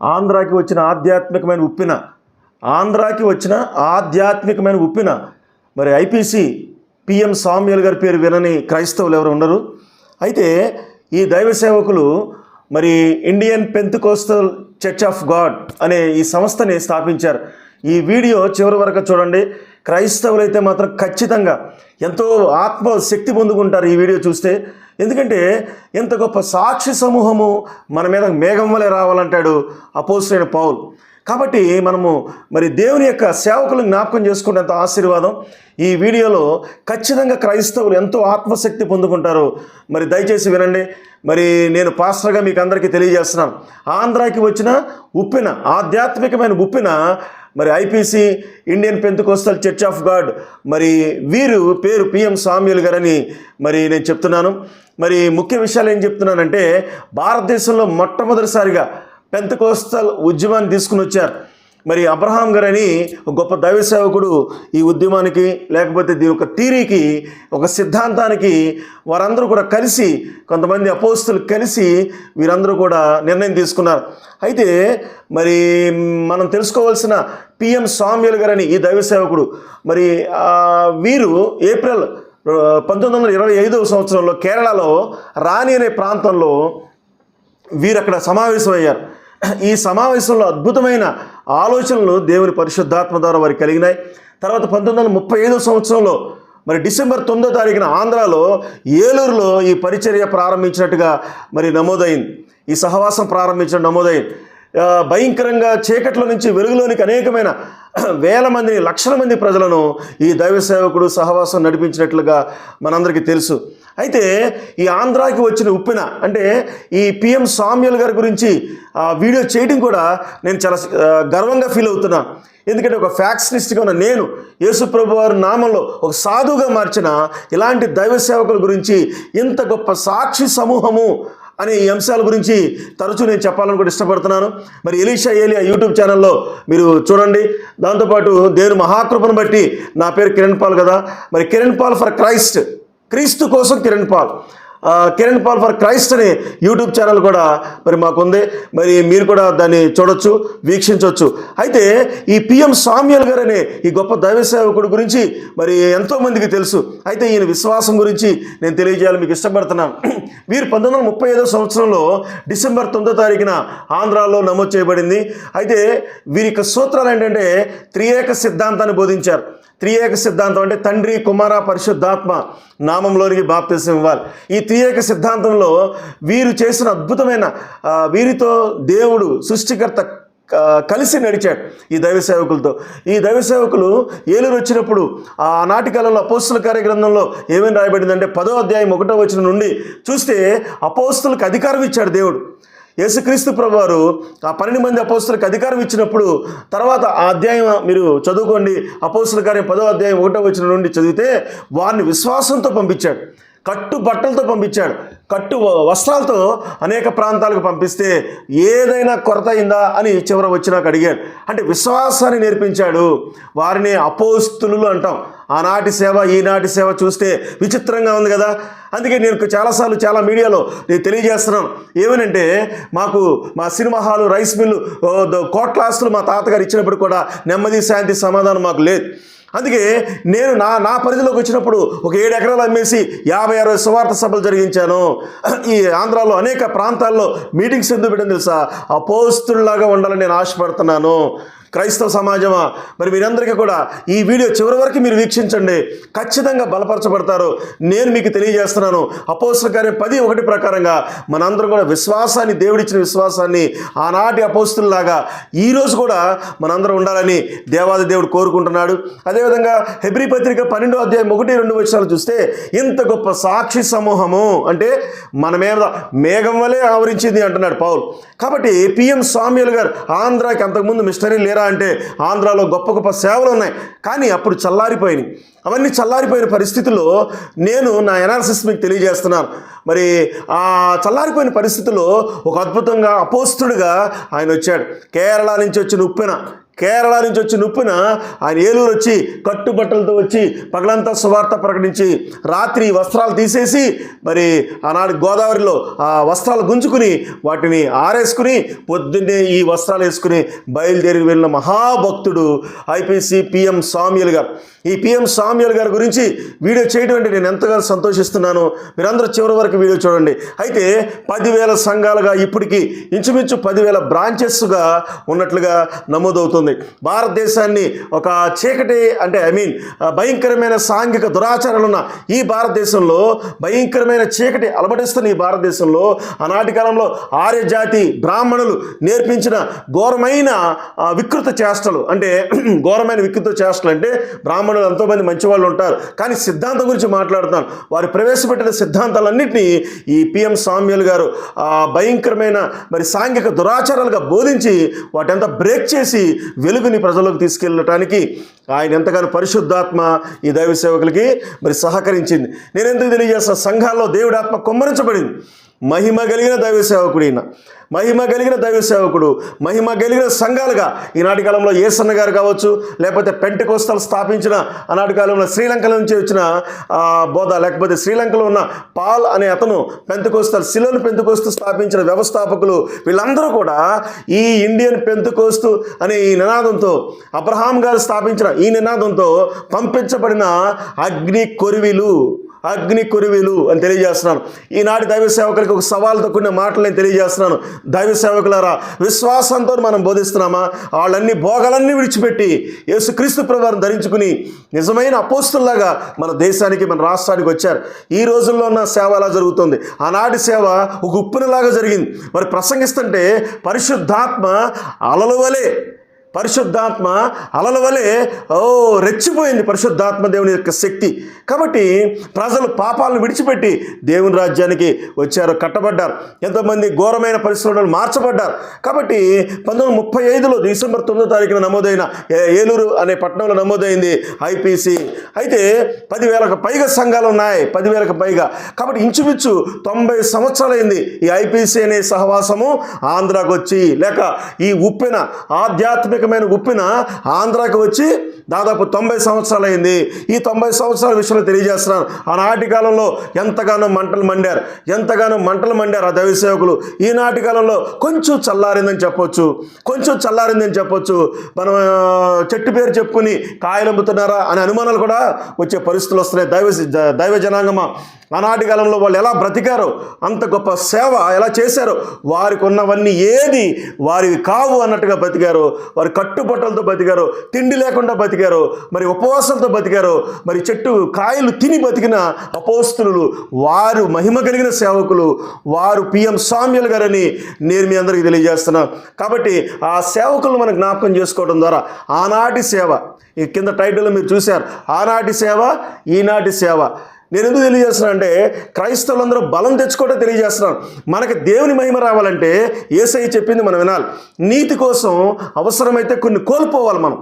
ఆంధ్రాకి వచ్చిన ఆధ్యాత్మికమైన ఉప్పిన. ఆంధ్రాకి వచ్చిన ఆధ్యాత్మికమైన ఉప్పిన. మరి ఐపీసీ పిఎం సామ్యుల్ గారి పేరు వినని క్రైస్తవులు ఎవరు ఉండరు. అయితే ఈ దైవ సేవకులు మరి Indian Pentecostal church of God అనే ఈ సంస్థని స్థాపించారు. ఈ వీడియో చివరి వరకు చూడండి. క్రైస్తవులు అయితే మాత్రం ఖచ్చితంగా ఎంతో ఆత్మ శక్తి పొందుకుంటారు ఈ వీడియో చూస్తే. ఎందుకంటే ఎంత గొప్ప సాక్షి సమూహము మన మీద మేఘం వలె రావాలంటాడు అపోసరైన పౌల్. కాబట్టి మనము మరి దేవుని యొక్క సేవకులను జ్ఞాపకం చేసుకునేంత ఆశీర్వాదం ఈ వీడియోలో ఖచ్చితంగా క్రైస్తవులు ఎంతో ఆత్మశక్తి పొందుకుంటారు మరి దయచేసి వినండి. మరి నేను పాస్టర్గా మీకు అందరికీ తెలియజేస్తున్నాను. ఆంధ్రాకి వచ్చిన ఉప్పిన ఆధ్యాత్మికమైన ఉప్పిన మరి IPC Indian Pentecostal church of God. మరి వీరు పేరు పిఎం సామ్యుల్ గారని మరి నేను చెప్తున్నాను. మరి ముఖ్య విషయాలు ఏం చెప్తున్నానంటే భారతదేశంలో మొట్టమొదటిసారిగా పెంతకోస్తల్ ఉద్యమాన్ని తీసుకుని వచ్చారు. మరి అబ్రహాం గారని గొప్ప దైవ సేవకుడు ఈ ఉద్యమానికి లేకపోతే దీని ఒక థీరీకి ఒక సిద్ధాంతానికి వారందరూ కూడా కలిసి కొంతమంది అపోస్తులు కలిసి వీరందరూ కూడా నిర్ణయం తీసుకున్నారు. అయితే మరి మనం తెలుసుకోవాల్సిన పిఎం స్వామ్యులు గారని ఈ దైవ సేవకుడు మరి వీరు ఏప్రిల్ పంతొమ్మిది వందల ఇరవై ఐదవ సంవత్సరంలో కేరళలో రాణి అనే ప్రాంతంలో వీరు అక్కడ సమావేశమయ్యారు. ఈ సమావేశంలో అద్భుతమైన ఆలోచనలు దేవుని పరిశుద్ధాత్మ ద్వారా వారికి కలిగినాయి. తర్వాత పంతొమ్మిది వందల ముప్పై ఐదో సంవత్సరంలో మరి డిసెంబర్ తొమ్మిదో తారీఖున ఆంధ్రాలో ఏలూరులో ఈ పరిచర్య ప్రారంభించినట్టుగా మరి నమోదైంది. ఈ సహవాసం ప్రారంభించడం నమోదైంది. భయంకరంగా చీకట్లో నుంచి వెలుగులోనికి అనేకమైన వేల మందిని లక్షల మంది ప్రజలను ఈ దైవ సేవకుడు సహవాసం నడిపించినట్లుగా మనందరికీ తెలుసు. అయితే ఈ ఆంధ్రాకి వచ్చిన ఉప్పిన అంటే ఈ పిఎం సామ్యుల్ గారి గురించి వీడియో చేయడం కూడా నేను చాలా గర్వంగా ఫీల్ అవుతున్నా. ఎందుకంటే ఒక ఫ్యాక్షనిస్ట్గా ఉన్న నేను యేసుప్రభు వారి నామంలో ఒక సాధువుగా మార్చిన ఇలాంటి దైవ సేవకుల గురించి ఇంత గొప్ప సాక్షి సమూహము అనే ఈ అంశాల గురించి తరచూ నేను చెప్పాలని కూడా ఇష్టపడుతున్నాను. మరి ఎలీషా ఏలియా యూట్యూబ్ ఛానల్లో మీరు చూడండి. దాంతోపాటు దేవుని మహాకృపను బట్టి నా పేరు కిరణ్ పాల్ కదా. మరి కిరణ్ పాల్ ఫర్ క్రైస్ట్. క్రీస్తు కోసం Kiran Paul. Kiran Paul for Christ అనే యూట్యూబ్ ఛానల్ కూడా మరి మాకుంది. మరి మీరు కూడా దాన్ని చూడొచ్చు వీక్షించవచ్చు అయితే ఈ పిఎం సామ్యుల్ గారు అనే ఈ గొప్ప దైవ సేవకుడు గురించి మరి ఎంతోమందికి తెలుసు. అయితే ఈయన విశ్వాసం గురించి నేను తెలియజేయాలి మీకు ఇష్టపడుతున్నాను వీరు పంతొమ్మిది వందల ముప్పై ఐదో సంవత్సరంలో డిసెంబర్ తొమ్మిదో తారీఖున ఆంధ్రాలో నమోదు చేయబడింది. అయితే వీరి యొక్క సూత్రాలు ఏంటంటే త్రియేక సిద్ధాంతాన్ని బోధించారు. త్రియేక సిద్ధాంతం అంటే తండ్రి కుమార పరిశుద్ధాత్మ నామంలోనికి బాప్తిసం ఇవ్వాలి. ఈ త్రియేక సిద్ధాంతంలో వీరు చేసిన అద్భుతమైన వీరితో దేవుడు సృష్టికర్త కలిసి నడిచాడు ఈ దైవ సేవకులతో. ఈ దైవ సేవకులు ఏలూరు వచ్చినప్పుడు ఆనాటి కాలంలో అపోస్తుల కార్యగ్రంథంలో ఏమేమి రాయబడిందంటే పదో అధ్యాయం ఒకటో వచ్చిన నుండి చూస్తే అపోస్తులకు అధికారం ఇచ్చాడు దేవుడు. యేసుక్రీస్తు ప్రభువారు ఆ పన్నెండు మంది అపోస్తులకు అధికారం ఇచ్చినప్పుడు తర్వాత ఆ అధ్యాయం మీరు చదువుకోండి. అపోస్తుల కార్యం పదో అధ్యాయం ఒకటో వచ్చిన నుండి చదివితే వారిని విశ్వాసంతో పంపించాడు. కట్టు బట్టలతో పంపించాడు. కట్టు వ- వస్త్రాలతో అనేక ప్రాంతాలకు పంపిస్తే ఏదైనా కొరత అయిందా అని చివర వచ్చినాక అడిగాడు. అంటే విశ్వాసాన్ని నేర్పించాడు. వారిని అపోస్తులు అంటాం. ఆనాటి సేవ ఈనాటి సేవ చూస్తే విచిత్రంగా ఉంది కదా. అందుకే నేను చాలాసార్లు చాలా మీడియాలో నేను తెలియజేస్తున్నాను. ఏమనంటే మాకు మా సినిమా హాలు రైస్ మిల్లు కోట్లాస్తులు మా తాతగారు ఇచ్చినప్పుడు కూడా నెమ్మది శాంతి సమాధానం మాకు లేదు. అందుకే నేను నా నా పరిధిలోకి వచ్చినప్పుడు ఒక ఏడు ఎకరాలు అమ్మేసి యాభై అరవై సువార్త సభలు జరిగించాను. ఈ ఆంధ్రాలో అనేక ప్రాంతాల్లో మీటింగ్స్ ఎందుకు పెట్టాను తెలుసా? అపోస్తుల్లాగా ఉండాలని నేను ఆశపడుతున్నాను. క్రైస్తవ సమాజమా? మరి మీరందరికీ కూడా ఈ వీడియో చివరి వరకు మీరు వీక్షించండి. ఖచ్చితంగా బలపరచబడతారు. నేను మీకు తెలియజేస్తున్నాను. అపోస్తుల కార్యం పది ఒకటి ప్రకారంగా మనందరం కూడా విశ్వాసాన్ని దేవుడిచ్చిన విశ్వాసాన్ని ఆనాటి అపోస్తుల్లాగా ఈరోజు కూడా మనందరం ఉండాలని దేవాది దేవుడు కోరుకుంటున్నాడు. అదేవిధంగా హెబ్రి పత్రిక పన్నెండో అధ్యాయం ఒకటి రెండు వచనాలు చూస్తే ఇంత గొప్ప సాక్షి సమూహము అంటే మన మీద మేఘం వలె ఆవరించింది అంటున్నాడు పౌల్. కాబట్టి పిఎం స్వామ్యులు గారు ఆంధ్రాకి అంతకుముందు మిషనరీ లేరు? అంటే ఆంధ్రాలో గొప్ప గొప్ప సేవలు ఉన్నాయి. కానీ అప్పుడు చల్లారిపోయినాయి. అవన్నీ చల్లారిపోయిన పరిస్థితుల్లో నేను నా ఎనాలిసిస్ మీకు తెలియజేస్తున్నాను. మరి ఆ చల్లారిపోయిన పరిస్థితుల్లో ఒక అద్భుతంగా అపోస్తుడుగా ఆయన వచ్చాడు. కేరళ నుంచి వచ్చిన ఉప్పెన కేరళ నుంచి వచ్చి నొప్పిన ఆయన ఏలూరు వచ్చి కట్టుబట్టలతో వచ్చి పగలంతా సువార్త ప్రకటించి రాత్రి వస్త్రాలు తీసేసి మరి ఆనాడు గోదావరిలో ఆ వస్త్రాలు గుంజుకుని వాటిని ఆరేసుకుని పొద్దున్నే ఈ వస్త్రాలు వేసుకుని బయలుదేరి వెళ్ళిన మహాభక్తుడు ఐపీసీ పిఎం స్వామియల్ గారు. ఈ పిఎం స్వామియల్ గారి గురించి వీడియో చేయడం అంటే నేను ఎంతగానో సంతోషిస్తున్నాను. మీరందరూ చివరి వరకు వీడియో చూడండి. అయితే పదివేల సంఘాలుగా ఇప్పటికీ ఇంచుమించు పదివేల బ్రాంచెస్గా ఉన్నట్లుగా నమోదవుతుంది. భారతదేశాన్ని ఒక చీకటి అంటే ఐ మీన్ భయంకరమైన సాంఘిక దురాచారాలు ఉన్న ఈ భారతదేశంలో భయంకరమైన చీకటి అలమటిస్తున్న ఈ భారతదేశంలో ఆనాటి కాలంలో ఆర్యజాతి బ్రాహ్మణులు నేర్పించిన ఘోరమైన వికృత చేష్టలు. అంటే ఘోరమైన వికృత చేష్టలు అంటే బ్రాహ్మణులు ఎంతోమంది మంచివాళ్ళు ఉంటారు. కానీ సిద్ధాంతం గురించి మాట్లాడుతాను వారు ప్రవేశపెట్టిన సిద్ధాంతాలన్నింటినీ ఈ పిఎం సామ్యుల్ గారు భయంకరమైన మరి సాంఘిక దురాచారాలుగా బోధించి వాటంతా బ్రేక్ చేసి వెలుగుని ప్రజల్లోకి తీసుకెళ్ళటానికి ఆయన ఎంతగానో పరిశుద్ధాత్మ ఈ దైవ సేవకులకి మరి సహకరించింది. నేను ఎందుకు తెలియజేస్తాను సంఘాల్లో దేవుడాత్మ కుమ్మరించబడింది. మహిమ కలిగిన దైవ సేవకుడు ఈయన. మహిమ కలిగిన దైవ సేవకుడు మహిమ కలిగిన సంఘాలుగా ఈనాటి కాలంలో ఏసన్న గారు కావచ్చు లేకపోతే పెంటకోస్తలు స్థాపించిన ఆనాటి కాలంలో శ్రీలంక నుంచి వచ్చిన బోధ లేకపోతే శ్రీలంకలో ఉన్న పాల్ అనే అతను పెంతకోస్తాలు శిలను పెంతుకోస్తూ స్థాపించిన వ్యవస్థాపకులు వీళ్ళందరూ కూడా ఈ ఇండియన్ పెంతుకోస్తు అనే ఈ నినాదంతో అబ్రహాం గారు స్థాపించిన ఈ నినాదంతో పంపించబడిన అగ్ని కొరివిలు. అగ్ని కురివిలు అని తెలియజేస్తున్నాను. ఈనాటి దైవ సేవకులకి ఒక సవాల్తో కూడిన మాటలు నేను తెలియజేస్తున్నాను. దైవ సేవకులారా విశ్వాసంతో మనం బోధిస్తున్నామా? వాళ్ళన్ని భోగాలన్నీ విడిచిపెట్టి యేసుక్రీస్తు ప్రభువారిని ధరించుకుని నిజమైన అపోస్తుల్లాగా మన దేశానికి మన రాష్ట్రానికి వచ్చారు. ఈ రోజుల్లో ఉన్న సేవ ఎలా జరుగుతుంది? ఆనాటి సేవ ఒక ఉప్పునలాగా జరిగింది. మరి ప్రసంగిస్తుంటే పరిశుద్ధాత్మ అలలు వలె పరిశుద్ధాత్మ అలల వలె ఓ రెచ్చిపోయింది పరిశుద్ధాత్మ దేవుని యొక్క శక్తి. కాబట్టి ప్రజలు పాపాలను విడిచిపెట్టి దేవుని రాజ్యానికి వచ్చారు కట్టబడ్డారు. ఎంతోమంది ఘోరమైన పరిశ్రమలు మార్చబడ్డారు. కాబట్టి పంతొమ్మిది ముప్పై ఐదులో డిసెంబర్ తొమ్మిదో తారీఖున నమోదైన ఏలూరు అనే పట్టణంలో నమోదైంది ఐపీసీ. అయితే పదివేలకు పైగా సంఘాలు ఉన్నాయి పదివేలకు పైగా. కాబట్టి ఇంచుమించు తొంభై సంవత్సరాలైంది ఈ ఐపీసీ అనే సహవాసము ఆంధ్రాకు వచ్చి లేక ఈ ఉప్పెన రకమైన ఉప్పెన ఆంధ్రాకి వచ్చి దాదాపు తొంభై సంవత్సరాలైంది. ఈ తొంభై సంవత్సరాల విషయంలో తెలియజేస్తున్నాను. ఆనాటి కాలంలో ఎంతగానో మంటలు మండారు. ఎంతగానో మంటలు మండారు ఆ దైవ సేవకులు. ఈనాటి కాలంలో కొంచెం చల్లారిందని చెప్పొచ్చు. కొంచెం చల్లారిందని చెప్పొచ్చు. మనం చెట్టు పేరు చెప్పుకుని కాయలు అమ్ముతున్నారా అనే అనుమానాలు కూడా వచ్చే పరిస్థితులు వస్తున్నాయి. దైవ దైవ జనాంగమా. ఆనాటి కాలంలో వాళ్ళు ఎలా బ్రతికారో అంత గొప్ప సేవ ఎలా చేశారో వారికి ఉన్నవన్నీ ఏది వారివి కావు అన్నట్టుగా బతికారు వారి కట్టుబట్టలతో బతికారు తిండి లేకుండా బతికారు మరి ఉపవాసంతో బతికారు మరి చెట్టు కాయలు తిని బతికిన అపోస్తులు వారు మహిమ కలిగిన సేవకులు వారు పిఎం సామ్యుల్ గారని నేను మీ అందరికీ తెలియజేస్తున్నా. కాబట్టి ఆ సేవకులు మనం జ్ఞాపకం చేసుకోవడం ద్వారా ఆనాటి సేవ ఈ కింద టైటిల్లో మీరు చూశారు ఆనాటి సేవ ఈనాటి సేవ. నేను ఎందుకు తెలియజేస్తున్నాను అంటే క్రైస్తవులందరూ బలం తెచ్చుకోవడం తెలియజేస్తున్నాను మనకి దేవుని మహిమ రావాలంటే ఏసై చెప్పింది మనం వినాలి. నీతి కోసం అవసరమైతే కొన్ని కోల్పోవాలి మనం.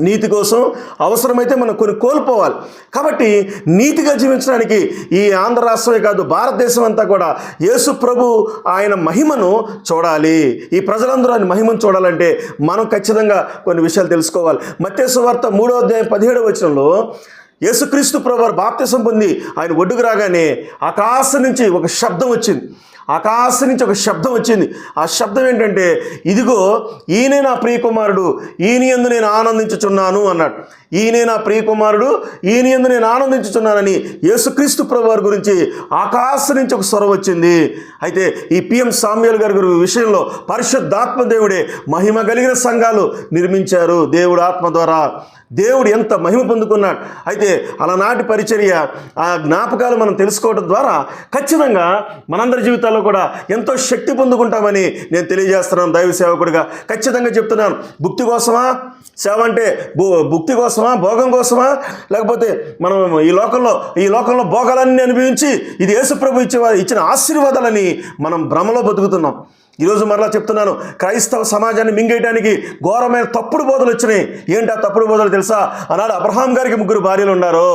నీతి కోసం అవసరమైతే మనం కొన్ని కోల్పోవాలి. కాబట్టి నీతిగా జీవించడానికి ఈ ఆంధ్ర రాష్ట్రమే కాదు భారతదేశం అంతా కూడా యేసు ప్రభు ఆయన మహిమను చూడాలి. ఈ ప్రజలందరూ ఆయన మహిమను చూడాలంటే మనం ఖచ్చితంగా కొన్ని విషయాలు తెలుసుకోవాలి. మత్స్య వార్త మూడో అధ్యాయం పదిహేడవ వచనంలో యేసుక్రీస్తు ప్రభు వారు బాప్తిసం పొంది ఆయన ఒడ్డుకు రాగానే ఆకాశం నుంచి ఒక శబ్దం వచ్చింది. ఆకాశం నుంచి ఒక శబ్దం వచ్చింది. ఆ శబ్దం ఏంటంటే ఇదిగో ఈయనే నా ప్రియకుమారుడు ఈయన ఎందు నేను ఆనందించుచున్నాను అన్నాడు. ఈయనే నా ప్రియకుమారుడు ఈయన ఎందు నేను ఆనందించుచున్నానని యేసుక్రీస్తు ప్రభువారి గురించి ఆకాశం నుంచి ఒక స్వరం వచ్చింది. అయితే ఈ పిఎం సామ్యుల్ గారి గురి విషయంలో పరిశుద్ధాత్మ దేవుడే మహిమ కలిగిన సంఘాలు నిర్మించారు. దేవుడు ఆత్మ ద్వారా దేవుడు ఎంత మహిమ పొందుకున్నాడు. అయితే అలనాటి పరిచర్య ఆ జ్ఞాపకాలు మనం తెలుసుకోవడం ద్వారా ఖచ్చితంగా మనందరి జీవితాల్లో కూడా ఎంతో శక్తి పొందుకుంటామని నేను తెలియజేస్తున్నాను. దైవ సేవకుడిగా ఖచ్చితంగా చెప్తున్నాను. భుక్తి కోసమా? సేవ అంటే భు భుక్తి కోసమా భోగం కోసమా? లేకపోతే మనం ఈ లోకంలో ఈ లోకంలో భోగాలన్నీ అనుభవించి ఇది యేసుప్రభు ఇచ్చే ఇచ్చిన ఆశీర్వాదాలని మనం భ్రమలో బతుకుతున్నాం. ఈరోజు మరలా చెప్తున్నాను క్రైస్తవ సమాజాన్ని మింగేయడానికి ఘోరమైన తప్పుడు బోధలు వచ్చినాయి. ఏంటి ఆ తప్పుడు బోధలు తెలుసా? అన్నాడు అబ్రహాం గారికి ముగ్గురు భార్యలు ఉన్నారు.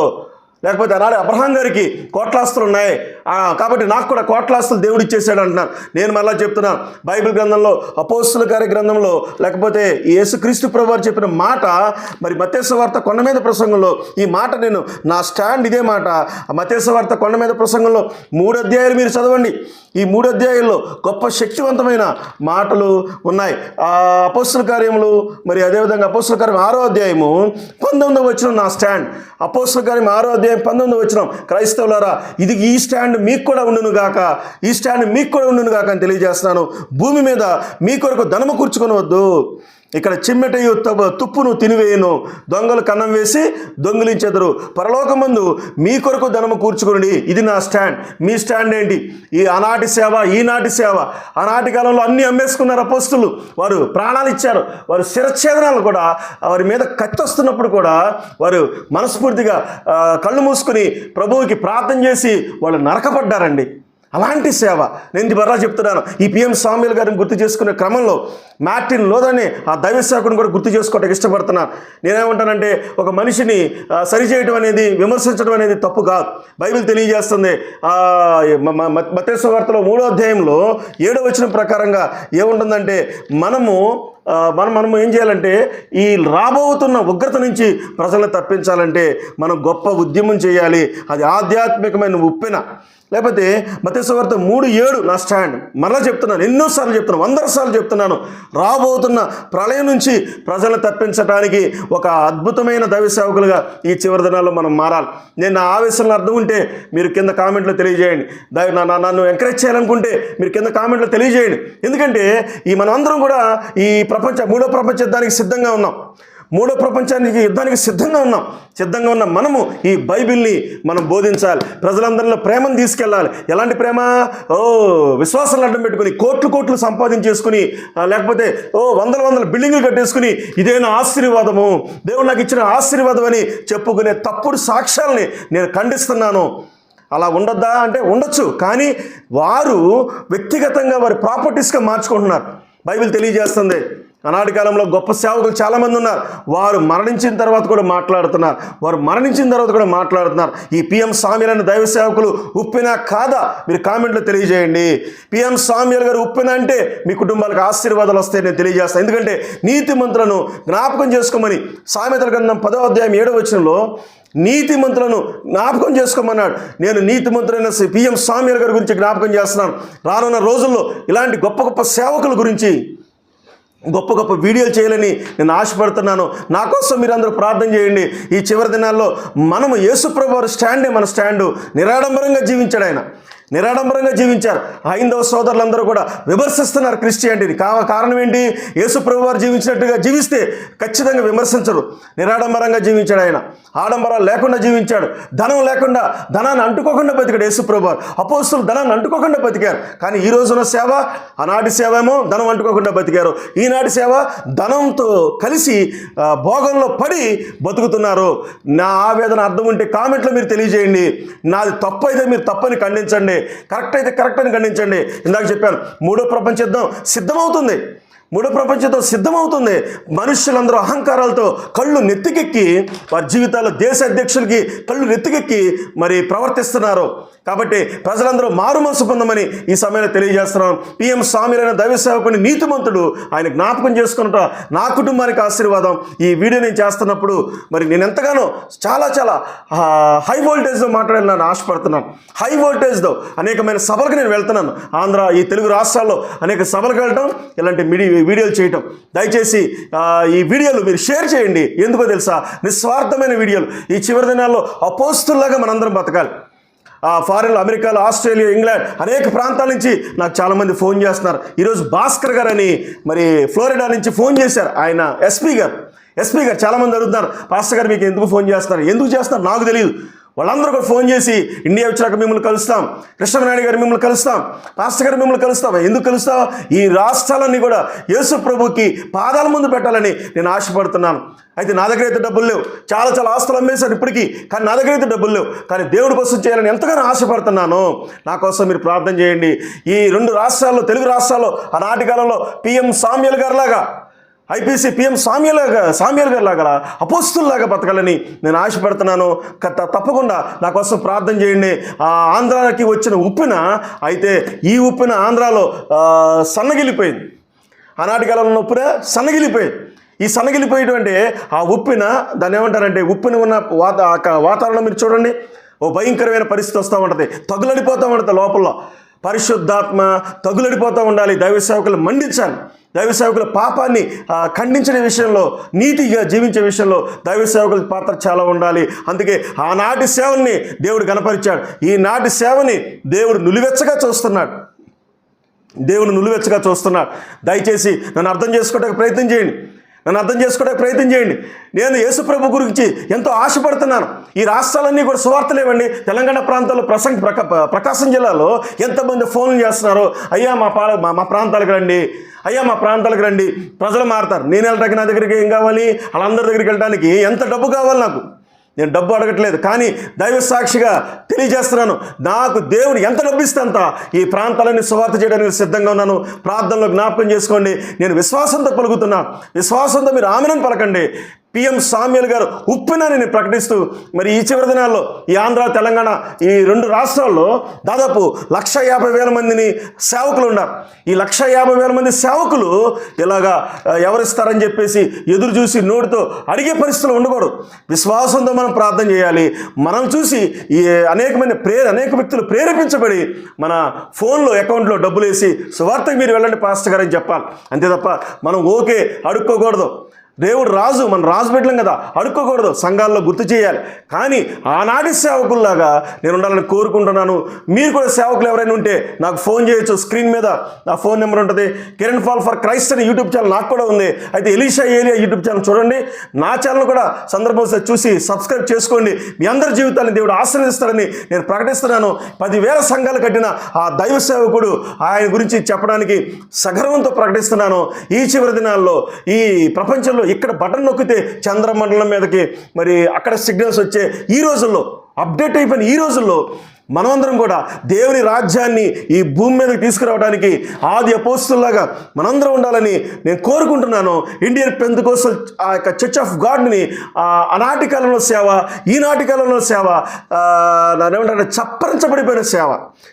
లేకపోతే ఆనాడు అబ్రహాం గారికి కోట్లాస్తులు ఉన్నాయి కాబట్టి నాకు కూడా కోట్లాస్తులు దేవుడు ఇచ్చేసాడు అంటున్నాను. నేను మళ్ళీ చెప్తున్నా బైబిల్ గ్రంథంలో అపోస్తుల గారి గ్రంథంలో లేకపోతే యేసుక్రీస్తు ప్రభు చెప్పిన మాట మరి మతేశ్వ వార్త కొండ మీద ప్రసంగంలో ఈ మాట నేను నా స్టాండ్ ఇదే మాట. ఆ వార్త కొండ మీద ప్రసంగంలో మూడు అధ్యాయాలు మీరు చదవండి. ఈ మూడు అధ్యాయాల్లో గొప్ప శక్తివంతమైన మాటలు ఉన్నాయి. అపోస్తుల కార్యములు మరి అదేవిధంగా అపోస్తుల కార్యం ఆరో అధ్యాయము పంతొమ్మిదో వచ్చిన నా స్టాండ్. అపోస్తుల కార్యం ఆరో అధ్యాయం పంతొమ్మిదో వచ్చిన క్రైస్తవులారా ఇది ఈ స్టాండ్ మీకు కూడా ఉండును గాక ఈ స్టాండ్ మీకు కూడా ఉండును గాక అని తెలియజేస్తున్నాను. భూమి మీద మీ కొరకు ధనము కూర్చుకొనవద్దు. ఇక్కడ చిమ్మెటయు తుప్పును తినివేయను. దొంగలు కన్నం వేసి దొంగిలించెదరు. పరలోకమందు మీ కొరకు ధనము కూర్చుకుని ఇది నా స్టాండ్. మీ స్టాండ్ ఏంటి? ఈ ఆనాటి సేవ ఈనాటి సేవ. ఆనాటి కాలంలో అన్ని అమ్మేసుకున్నారు అపోస్తులు. వారు ప్రాణాలు ఇచ్చారు. వారు శిరఛేదనాలు కూడా వారి మీద కత్తి వస్తున్నప్పుడు కూడా వారు మనస్ఫూర్తిగా కళ్ళు మూసుకుని ప్రభువుకి ప్రార్థన చేసి వాళ్ళు నరకపడ్డారండి. అలాంటి సేవ. నేను ఇది చెప్తున్నాను. ఈ పిఎం స్వామిలు గారిని గుర్తు చేసుకునే క్రమంలో మార్టిన్ లోదని ఆ దైవ సేవకుని కూడా గుర్తు చేసుకోవడానికి ఇష్టపడుతున్నాను. నేనేమంటానంటే ఒక మనిషిని ఆ, సరిచేయడం అనేది విమర్శించడం అనేది తప్పు కాదు. బైబిల్ తెలియజేస్తుంది. ఆ, వార్తలో మూడో అధ్యాయంలో ఏడో వచ్చిన ప్రకారంగా ఏముంటుందంటే మనము మనం మనం ఏం చేయాలంటే ఈ రాబోతున్న ఉగ్రత నుంచి ప్రజలను తప్పించాలంటే మనం గొప్ప ఉద్యమం చేయాలి. అది ఆధ్యాత్మికమైన ఉప్పెన. లేకపోతే మతేశ్వర్త మూడు ఏడు నా స్టాండ్. మరలా చెప్తున్నాను ఎన్నోసార్లు చెప్తున్నాను వందల సార్లు చెప్తున్నాను. రాబోతున్న ప్రళయం నుంచి ప్రజలను తప్పించడానికి ఒక అద్భుతమైన దైవ సేవకులుగా ఈ చివరి దినాల్లో మనం మారాలి. నేను నా ఆవేశంలో అర్థం ఉంటే మీరు కింద కామెంట్లో తెలియజేయండి. దాని నా- నన్ను ఎంకరేజ్ చేయాలనుకుంటే మీరు కింద కామెంట్లో తెలియజేయండి. ఎందుకంటే ఈ మనం కూడా ఈ ప్రపంచ మూడో ప్రపంచ యుద్ధానికి సిద్ధంగా ఉన్నాం. మూడో ప్రపంచానికి యుద్ధానికి సిద్ధంగా ఉన్నాం. సిద్ధంగా ఉన్న మనము ఈ బైబిల్ని మనం బోధించాలి. ప్రజలందరిలో ప్రేమను తీసుకెళ్ళాలి. ఎలాంటి ప్రేమ? ఓ విశ్వాసాలు అడ్డం పెట్టుకుని కోట్లు కోట్లు సంపాదించేసుకుని లేకపోతే ఓ వందల వందల బిల్డింగ్లు కట్టేసుకుని ఇదేనా ఆశీర్వాదము? దేవుడు నాకు ఇచ్చిన ఆశీర్వాదం అని చెప్పుకునే తప్పుడు సాక్ష్యాలని నేను ఖండిస్తున్నాను. అలా ఉండొద్దా? అంటే ఉండొచ్చు. కానీ వారు వ్యక్తిగతంగా వారి ప్రాపర్టీస్గా మార్చుకుంటున్నారు. బైబిల్ తెలియజేస్తుంది. ఆనాటి కాలంలో గొప్ప సేవకులు చాలామంది ఉన్నారు. వారు మరణించిన తర్వాత కూడా మాట్లాడుతున్నారు. వారు మరణించిన తర్వాత కూడా మాట్లాడుతున్నారు. ఈ పిఎం సామ్యులైన దైవ సేవకులు ఉప్పినా కాదా? మీరు కామెంట్లో తెలియజేయండి. పిఎం సామ్యుల్ గారు ఉప్పినా అంటే మీ కుటుంబాలకు ఆశీర్వాదాలు వస్తాయి నేను తెలియజేస్తాను. ఎందుకంటే నీతి మంత్రులను జ్ఞాపకం చేసుకోమని సామెతల గ్రంథం పదో అధ్యాయం ఏడో వచనంలో నీతిమంతులను జ్ఞాపకం చేసుకోమన్నాడు. నేను నీతిమంతులైన పిఎం స్వామి గారి గురించి జ్ఞాపకం చేస్తున్నాను. రానున్న రోజుల్లో ఇలాంటి గొప్ప గొప్ప సేవకుల గురించి గొప్ప గొప్ప వీడియోలు చేయాలని నేను ఆశపడుతున్నాను. నా కోసం మీరందరూ ప్రార్థన చేయండి. ఈ చివరి దినాల్లో మనము యేసుప్రభు వారి స్టాండే మన స్టాండు. నిరాడంబరంగా జీవించాడు ఆయన. నిరాడంబరంగా జీవించారు. హైందవ సోదరులందరూ కూడా విమర్శిస్తున్నారు క్రిస్టియానిటీని కావ కారణం ఏంటి? యేసుప్రభు వారు జీవించినట్టుగా జీవిస్తే ఖచ్చితంగా విమర్శించరు. నిరాడంబరంగా జీవించాడు ఆయన. ఆడంబరాలు లేకుండా జీవించాడు. ధనం లేకుండా ధనాన్ని అంటుకోకుండా బతికాడు యేసుప్రభు వారు. అపోస్తులు ధనాన్ని అంటుకోకుండా బతికారు. కానీ ఈ రోజున సేవ ఆనాటి సేవ ఏమో ధనం అంటుకోకుండా బతికారు. ఈనాటి సేవ ధనంతో కలిసి భోగంలో పడి బతుకుతున్నారు. నా ఆవేదన అర్థం ఉంటే కామెంట్లో మీరు తెలియజేయండి. నాది తప్పు అయితే మీరు తప్పని ఖండించండి. కరెక్ట్ అయితే కరెక్ట్ అని ఖండించండి. ఇందాక చెప్పాను మూడో ప్రపంచ యుద్ధం సిద్ధమవుతుంది. మూడో ప్రపంచ యుద్ధం సిద్ధమవుతుంది. మనుషులందరూ అహంకారాలతో కళ్ళు నెత్తికెక్కి వారి జీవితాల్లో దేశ అధ్యక్షులకి కళ్ళు నెత్తికెక్కి మరి ప్రవర్తిస్తున్నారు. కాబట్టి ప్రజలందరూ మారు మనసు పొందమని ఈ సమయంలో తెలియజేస్తున్నాను పిఎం స్వామిలైన దైవ సేవకుని నీతిమంతుడు. ఆయన జ్ఞాపకం చేసుకున్నట నా కుటుంబానికి ఆశీర్వాదం. ఈ వీడియో నేను చేస్తున్నప్పుడు మరి నేను ఎంతగానో చాలా చాలా హై వోల్టేజ్తో మాట్లాడాలని నేను ఆశపడుతున్నాను. హై వోల్టేజ్తో అనేకమైన సభలకు నేను వెళ్తున్నాను. ఆంధ్ర ఈ తెలుగు రాష్ట్రాల్లో అనేక సభలకు వెళ్ళటం ఇలాంటి మిడి వీడియోలు చేయటం. దయచేసి ఈ వీడియోలు మీరు షేర్ చేయండి. ఎందుకో తెలుసా? నిస్వార్థమైన వీడియోలు. ఈ చివరి దినాల్లో అపోస్తుల్లాగా మనందరం బతకాలి. ఆ ఫారిన్లో అమెరికాలో ఆస్ట్రేలియా ఇంగ్లాండ్ అనేక ప్రాంతాల నుంచి నాకు చాలామంది ఫోన్ చేస్తున్నారు. ఈరోజు భాస్కర్ గారు అని మరి ఫ్లోరిడా నుంచి ఫోన్ చేశారు ఆయన ఎస్పీ గారు. ఎస్పీ గారు చాలామంది అడుగుతున్నారు పాస్టర్ గారు మీకు ఎందుకు ఫోన్ చేస్తున్నారు? ఎందుకు చేస్తున్నారు? నాకు తెలియదు వాళ్ళందరూ కూడా ఫోన్ చేసి ఇండియా వచ్చాక మిమ్మల్ని కలుస్తాం. కృష్ణనాయుడు గారు మిమ్మల్ని కలుస్తాం. రాష్ట్ర గారు మిమ్మల్ని కలుస్తాం ఎందుకు కలుస్తావు? ఈ రాష్ట్రాలన్నీ కూడా యేసు ప్రభుకి పాదాల ముందు పెట్టాలని నేను ఆశపడుతున్నాను. అయితే నా దగ్గర అయితే డబ్బులు లేవు. చాలా చాలా ఆస్తులు అమ్మేశారు ఇప్పటికీ. కానీ నా దగ్గర అయితే డబ్బులు లేవు. కానీ దేవుడి కోసం చేయాలని ఎంతగానో ఆశపడుతున్నాను. నా కోసం మీరు ప్రార్థన చేయండి. ఈ రెండు రాష్ట్రాల్లో తెలుగు రాష్ట్రాల్లో ఆనాటి కాలంలో పిఎం సామ్యుల్ గారిలాగా ఐపీసీ పిఎం సామ్యలాగా సామ్యాల్ గారు లాగా అపోస్తుల్లాగా బతకాలని నేను ఆశపడుతున్నాను. తప్పకుండా నా కోసం ప్రార్థన చేయండి. ఆ ఆంధ్రాకి వచ్చిన ఉప్పిన అయితే ఈ ఉప్పిన ఆంధ్రాలో సన్నగిలిపోయింది. ఆనాటి కాలంలో ఉప్పిన సన్నగిలిపోయింది. ఈ సన్నగిలిపోయేటువంటి ఆ ఉప్పిన దాన్ని ఏమంటారంటే ఉప్పిన ఉన్న వాత ఆ వాతావరణం మీరు చూడండి. ఓ భయంకరమైన పరిస్థితి వస్తూ ఉంటుంది. తగులడిపోతూ ఉంటుంది లోపల. పరిశుద్ధాత్మ తగులడిపోతూ ఉండాలి. దైవ సేవకులు మండించాలి. దైవ సేవకుల పాపాన్ని ఖండించిన విషయంలో నీతిగా జీవించే విషయంలో దైవ సేవకుల పాత్ర చాలా ఉండాలి. అందుకే ఆనాటి సేవల్ని దేవుడు కనపరిచాడు ఈనాటి సేవని దేవుడు నులివెచ్చగా చూస్తున్నాడు. దేవుడు నులివెచ్చగా చూస్తున్నాడు. దయచేసి నన్ను అర్థం చేసుకోవడానికి ప్రయత్నం చేయండి. నన్ను అర్థం చేసుకోవడానికి ప్రయత్నం చేయండి. నేను యేసుప్రభు గురించి ఎంతో ఆశపడుతున్నాను. ఈ రాష్ట్రాలన్నీ కూడా సువార్తలేవండి తెలంగాణ ప్రాంతాల్లో ప్రసంగ ప్రకాశం జిల్లాలో ఎంతమంది ఫోన్లు చేస్తున్నారో అయ్యా మా పా మా ప్రాంతాలకు రండి. అయ్యా మా ప్రాంతాలకు రండి. ప్రజలు మారుతారు. నేను వెళ్ళడానికి నా దగ్గరికి ఏం కావాలి? వాళ్ళందరి దగ్గరికి వెళ్ళడానికి ఎంత డబ్బు కావాలి నాకు? నేను డబ్బు అడగట్లేదు కానీ దైవ సాక్షిగా తెలియజేస్తున్నాను. నాకు దేవుడు ఎంత డబ్బు ఇస్తే అంత ఈ ప్రాంతాలన్నీ సువార్త చేయడానికి సిద్ధంగా ఉన్నాను. ప్రార్థనలో జ్ఞాపకం చేసుకోండి. నేను విశ్వాసంతో పలుకుతున్నా. విశ్వాసంతో మీరు ఆమెనని పలకండి. పిఎం సామ్యుల్ గారు ఉప్పినని ప్రకటిస్తూ మరి ఈ చివరి దినాల్లో ఈ ఆంధ్ర తెలంగాణ ఈ రెండు రాష్ట్రాల్లో దాదాపు లక్ష యాభై వేల మందిని సేవకులు ఉన్నారు. ఈ లక్ష యాభై వేల మంది సేవకులు ఇలాగా ఎవరిస్తారని చెప్పేసి ఎదురు చూసి నోటితో అడిగే పరిస్థితులు ఉండకూడదు. విశ్వాసంతో మనం ప్రార్థన చేయాలి. మనం చూసి ఈ అనేకమైన ప్రేర అనేక వ్యక్తులు ప్రేరేపించబడి మన ఫోన్లో అకౌంట్లో డబ్బులు వేసి సువార్తకు మీరు వెళ్ళండి పాస్టర్ గారు అని చెప్పాలి. అంతే తప్ప మనం ఓకే అడుక్కోకూడదు. దేవుడు రాజు మన రాజు పెట్టలేం కదా. అడుక్కోకూడదు సంఘాల్లో గుర్తు చేయాలి. కానీ ఆనాటి సేవకుల్లాగా నేను ఉండాలని కోరుకుంటున్నాను. మీరు కూడా సేవకులు ఎవరైనా ఉంటే నాకు ఫోన్ చేయొచ్చు. స్క్రీన్ మీద నా ఫోన్ నెంబర్ ఉంటుంది. కిరణ్ ఫాల్ ఫర్ క్రైస్ట్ అనే యూట్యూబ్ ఛానల్ నాకు కూడా ఉంది. అయితే ఎలీషా ఏలియా యూట్యూబ్ ఛానల్ చూడండి. నా ఛానల్ కూడా సందర్భం చూసి సబ్స్క్రైబ్ చేసుకోండి. మీ అందరి జీవితాన్ని దేవుడు ఆశ్రయిస్తాడని నేను ప్రకటిస్తున్నాను. పదివేల సంఘాలు కట్టిన ఆ దైవ సేవకుడు ఆయన గురించి చెప్పడానికి సగర్వంతో ప్రకటిస్తున్నాను. ఈ చివరి దినాల్లో ఈ ప్రపంచంలో ఇక్కడ బటన్ నొక్కితే చంద్రమండలం మీదకి మరి అక్కడ సిగ్నల్స్ వచ్చే ఈ రోజుల్లో అప్డేట్ అయిపోయిన ఈ రోజుల్లో మనమందరం కూడా దేవుని రాజ్యాన్ని ఈ భూమి మీదకి తీసుకురావడానికి ఆది అపోస్తుల్లాగా మనందరం ఉండాలని నేను కోరుకుంటున్నాను. ఇండియన్ పెంత్ కోసం ఆ యొక్క చర్చ్ ఆఫ్ గాడ్ని అనాటి ఆనాటి కాలంలో సేవ ఈనాటి కాలంలో సేవ ఆ, ఏమంటారంటే చప్పరించబడిపోయిన సేవ.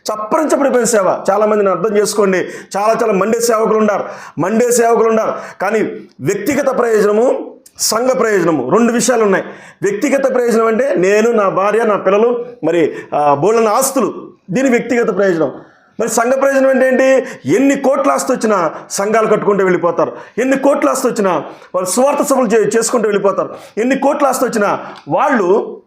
చప్పరించబడిపోయిన సేవ. చాలామందిని అర్థం చేసుకోండి. చాలా చాలా మండే సేవకులు ఉన్నారు. మండే సేవకులు ఉన్నారు. కానీ వ్యక్తిగత ప్రయోజనము సంఘ ప్రయోజనము. రెండు విషయాలు ఉన్నాయి. వ్యక్తిగత ప్రయోజనం అంటే నేను నా భార్య నా పిల్లలు మరి బోళ్ళన ఆస్తులు. దీని వ్యక్తిగత ప్రయోజనం. మరి సంఘ ప్రయోజనం అంటే ఏంటి? ఎన్ని కోట్ల ఆస్తి వచ్చినా సంఘాలు కట్టుకుంటూ వెళ్ళిపోతారు. ఎన్ని కోట్ల ఆస్తి వచ్చినా వాళ్ళు స్వార్థ సభలు చేసుకుంటూ వెళ్ళిపోతారు. ఎన్ని కోట్ల ఆస్తి వచ్చినా వాళ్ళు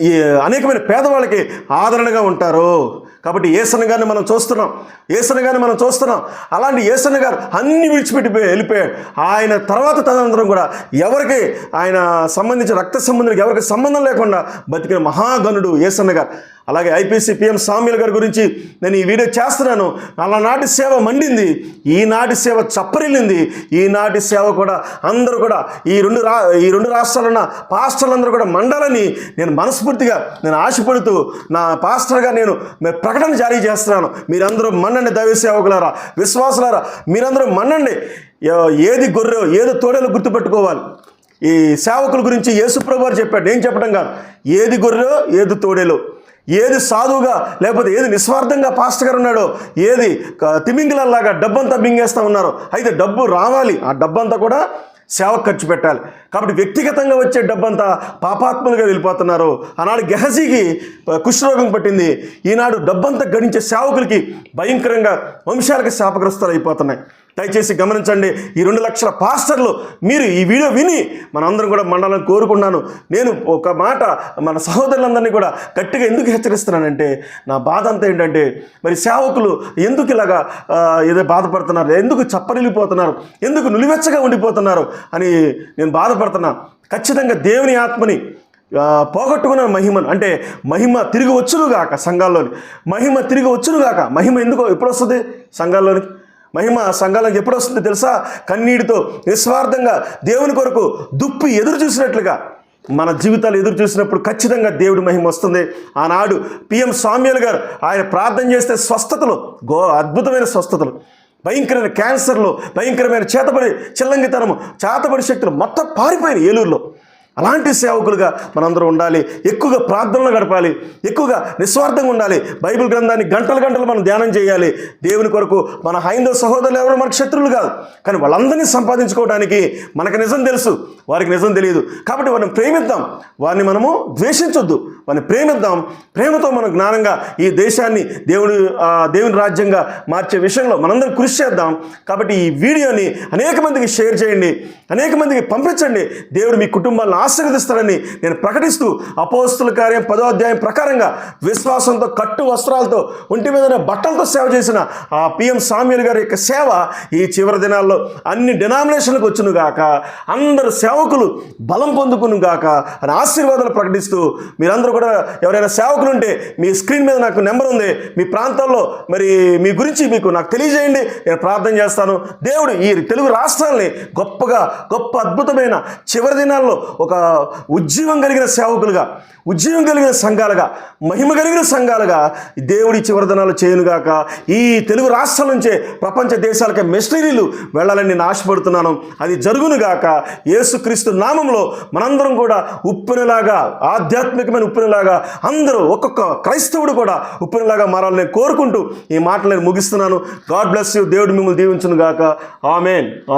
ఈ అనేకమైన పేదవాళ్ళకి ఆదరణగా ఉంటారు. కాబట్టి ఏసన గారిని మనం చూస్తున్నాం. ఏసన గారిని మనం చూస్తున్నాం. అలాంటి ఏసన గారు అన్ని విడిచిపెట్టి వెళ్ళిపోయాడు. ఆయన తర్వాత తదనంతరం కూడా ఎవరికి ఆయన సంబంధించిన రక్త సంబంధులకు ఎవరికి సంబంధం లేకుండా బతికిన మహాగణుడు ఏసన్న గారు. అలాగే ఐపీసీ పిఎం సామ్యుల గారి గురించి నేను ఈ వీడియో చేస్తున్నాను. అలానాటి సేవ మండింది. ఈనాటి సేవ చప్పరిల్లింది. ఈనాటి సేవ కూడా అందరూ కూడా ఈ రెండు రా ఈ రెండు రాష్ట్రాలున్న పాస్టర్లందరూ కూడా మండాలని నేను మనస్ఫూర్తిగా నేను ఆశపడుతూ నా పాస్టర్గా నేను ప్రకటన జారీ చేస్తున్నాను. మీరందరూ మన్నండి దైవ సేవకులారా విశ్వాసులారా మీరందరూ మన్నండి. ఏది గొర్రె ఏది తోడేలు గుర్తుపెట్టుకోవాలి. ఈ సేవకుల గురించి యేసుప్రభు వారు చెప్పాడు. నేను చెప్పడం కాదు. ఏది గొర్రె ఏది తోడేలో. ఏది సాధువుగా లేకపోతే ఏది నిస్వార్థంగా పాస్టర్ గారు ఉన్నాడో ఏది తిమింగిలల్లాగా తిమింగిలలాగా డబ్బంతా మింగేస్తా ఉన్నారు అయితే డబ్బు రావాలి. ఆ డబ్బంతా కూడా సేవకు ఖర్చు పెట్టాలి. కాబట్టి వ్యక్తిగతంగా వచ్చే డబ్బంతా పాపాత్ములుగా వెళ్ళిపోతున్నారు. ఆనాడు గెహజీకి కుష్ఠరోగం పట్టింది. ఈనాడు డబ్బంతా గడించే సేవకులకి భయంకరంగా వంశాలకు శాపగ్రస్తులు అయిపోతున్నాయి దయచేసి గమనించండి ఈ రెండు లక్షల పాస్టర్లు మీరు ఈ వీడియో విని మనందరం కూడా మండాలని కోరుకున్నాను నేను ఒక మాట మన సహోదరులందరినీ కూడా గట్టిగా ఎందుకు హెచ్చరిస్తున్నానంటే నా బాధ అంతా ఏంటంటే మరి సేవకులు ఎందుకు ఇలాగా ఏదో బాధపడుతున్నారు ఎందుకు చప్పరిల్లిపోతున్నారు ఎందుకు నులివెచ్చగా ఉండిపోతున్నారు అని నేను బాధపడుతున్నా. ఖచ్చితంగా దేవుని ఆత్మని పోగొట్టుకున్న మహిమను అంటే మహిమ తిరిగి వచ్చునుగాక సంఘాల్లోని. మహిమ తిరిగి వచ్చునుగాక మహిమ ఎందుకో ఎప్పుడు వస్తుంది సంఘాల్లోనికి మహిమ సంఘాలకు ఎప్పుడు వస్తుంది తెలుసా? కన్నీటితో నిస్వార్థంగా దేవుని కొరకు దుప్పి ఎదురు చూసినట్లుగా. మన జీవితాలు ఎదురు చూసినప్పుడు ఖచ్చితంగా దేవుడి మహిమ వస్తుంది. ఆనాడు పిఎం స్వామ్యులు గారు ఆయన ప్రార్థన చేస్తే స్వస్థతలు గో అద్భుతమైన స్వస్థతలు. భయంకరమైన క్యాన్సర్లు భయంకరమైన చేతబడి చిల్లంగితనము చేతబడి శక్తులు మొత్తం పారిపోయిన ఏలూరులో. అలాంటి సేవకులుగా మనందరం ఉండాలి. ఎక్కువగా ప్రార్థనలు గడపాలి. ఎక్కువగా నిస్వార్థంగా ఉండాలి. బైబిల్ గ్రంథాన్ని గంటలు గంటలు మనం ధ్యానం చేయాలి. దేవుని కొరకు మన హైందవ సహోదరులు ఎవరు? మనకు శత్రువులు కాదు. కానీ వాళ్ళందరినీ సంపాదించుకోవడానికి మనకు నిజం తెలుసు. వారికి నిజం తెలియదు. కాబట్టి వారిని ప్రేమిద్దాం. వారిని మనము ద్వేషించొద్దు. వారిని ప్రేమిద్దాం. ప్రేమతో మనం జ్ఞానంగా ఈ దేశాన్ని దేవుని దేవుని రాజ్యంగా మార్చే విషయంలో మనందరం కృషి చేద్దాం. కాబట్టి ఈ వీడియోని అనేక మందికి షేర్ చేయండి. అనేక మందికి పంపించండి. దేవుడు మీ కుటుంబాలను ఆశీర్వదిస్తాడని నేను ప్రకటిస్తూ అపోస్తుల కార్యం పదో అధ్యాయం ప్రకారంగా విశ్వాసంతో కట్టు వస్త్రాలతో ఒంటి మీద బట్టలతో సేవ చేసిన ఆ పిఎం సామ్యుల్ గారి యొక్క సేవ ఈ చివరి దినాల్లో అన్ని డినామినేషన్లకు వచ్చును గాక అందరు సేవకులు బలం పొందుకును గాక అని ఆశీర్వాదాలు ప్రకటిస్తూ మీరందరూ కూడా ఎవరైనా సేవకులు ఉంటే మీ స్క్రీన్ మీద నాకు నెంబర్ ఉంది మీ ప్రాంతాల్లో మరి మీ గురించి మీకు నాకు తెలియజేయండి నేను ప్రార్థన చేస్తాను. దేవుడు ఈ తెలుగు రాష్ట్రాల్ని గొప్పగా గొప్ప అద్భుతమైన చివరి దినాల్లో ఒక ఉజ్జీవం కలిగిన సేవకులుగా ఉజ్జీవం కలిగిన సంఘాలుగా మహిమ కలిగిన సంఘాలుగా దేవుడి చివరదనాలు చేయనుగాక ఈ తెలుగు రాష్ట్రాల నుంచే ప్రపంచ దేశాలకి మిషనరీలు వెళ్ళాలని నేను ఆశపడుతున్నాను. అది జరుగునుగాక యేసుక్రీస్తు నామంలో మనందరం కూడా ఉప్పెనలాగా ఆధ్యాత్మికమైన ఉప్పెనలాగా అందరూ ఒక్కొక్క క్రైస్తవుడు కూడా ఉప్పెనలాగా మారాలని కోరుకుంటూ ఈ మాటలు నేను ముగిస్తున్నాను. God bless you. దేవుడు మిమ్మల్ని దీవించునుగాక. ఆమెన్.